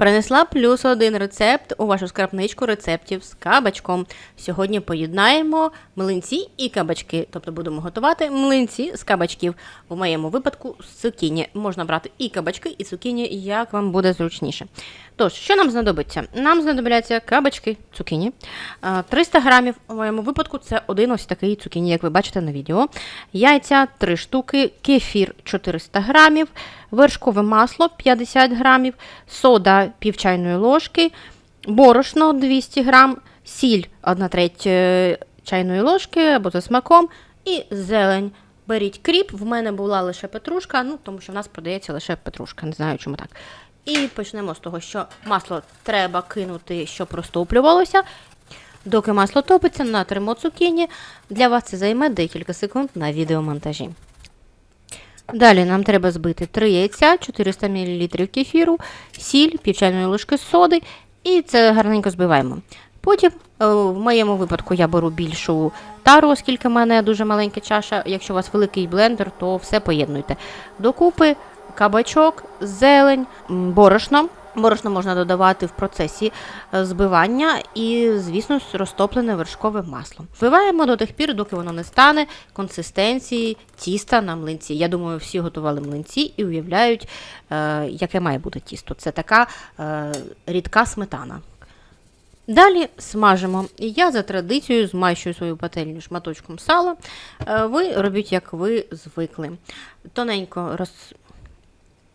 Принесла плюс один рецепт у вашу скрабничку рецептів з кабачком. Сьогодні поєднаємо млинці і кабачки. Тобто будемо готувати млинці з кабачків. У моєму випадку з цукіні. Можна брати і кабачки, і цукіні, як вам буде зручніше. Тож, що нам знадобиться? Нам знадобляться кабачки, цукіні. 300 грамів. У моєму випадку це один ось такий цукіні, як ви бачите на відео. Яйця 3 штуки, кефір 400 грамів, вершкове масло 50 грамів, сода пів чайної ложки, борошно 200 грам, сіль 1 треть е, чайної ложки або за смаком і зелень. Беріть кріп, в мене була лише петрушка, ну тому що в нас продається лише петрушка, не знаю чому так. І почнемо з того, що масло треба кинути, щоб розтоплювалося. Доки масло топиться, натримо цукіні. Для вас це займе декілька секунд на відеомонтажі. Далі нам треба збити 3 яйця, 400 мл кефіру, сіль, пів чайної ложки соди, і це гарненько збиваємо. Потім, е, в моєму випадку, я беру більшу тару, оскільки в мене дуже маленька чаша. Якщо у вас великий блендер, то все поєднуйте. Докупи кабачок, зелень, борошно. Борошно можна додавати в процесі е, збивання і, звісно, розтоплене вершкове масло. Вбиваємо до тих пір, доки воно не стане консистенції тіста на млинці. Я думаю, всі готували млинці і уявляють, е, яке має бути тісто. Це така е, рідка сметана. Далі смажимо. Я за традицією змащую свою пательню шматочком сала. Ви робіть, як ви звикли. Тоненько роз...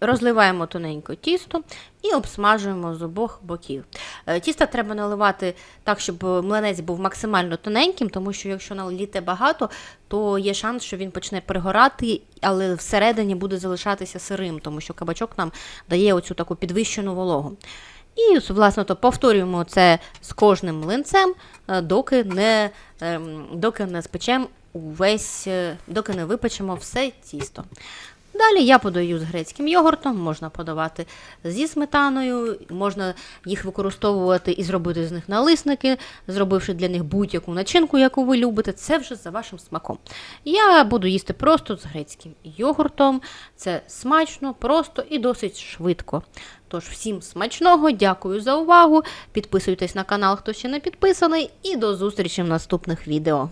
розливаємо тоненько тісто і обсмажуємо з обох боків. Е, Тіста треба наливати так, щоб млинець був максимально тоненьким, тому що якщо наліте багато, то є шанс, що він почне пригорати, але всередині буде залишатися сирим, тому що кабачок нам дає оцю таку підвищену вологу. І, власне, то повторюємо це з кожним млинцем, е, доки не, ем, доки не спечемо увесь, е, доки не випечемо все тісто. Далі я подаю з грецьким йогуртом, можна подавати зі сметаною, можна їх використовувати і зробити з них налисники, зробивши для них будь-яку начинку, яку ви любите, це вже за вашим смаком. Я буду їсти просто з грецьким йогуртом. Це смачно, просто і досить швидко. Тож всім смачного, дякую за увагу. Підписуйтесь на канал, хто ще не підписаний, і до зустрічі в наступних відео.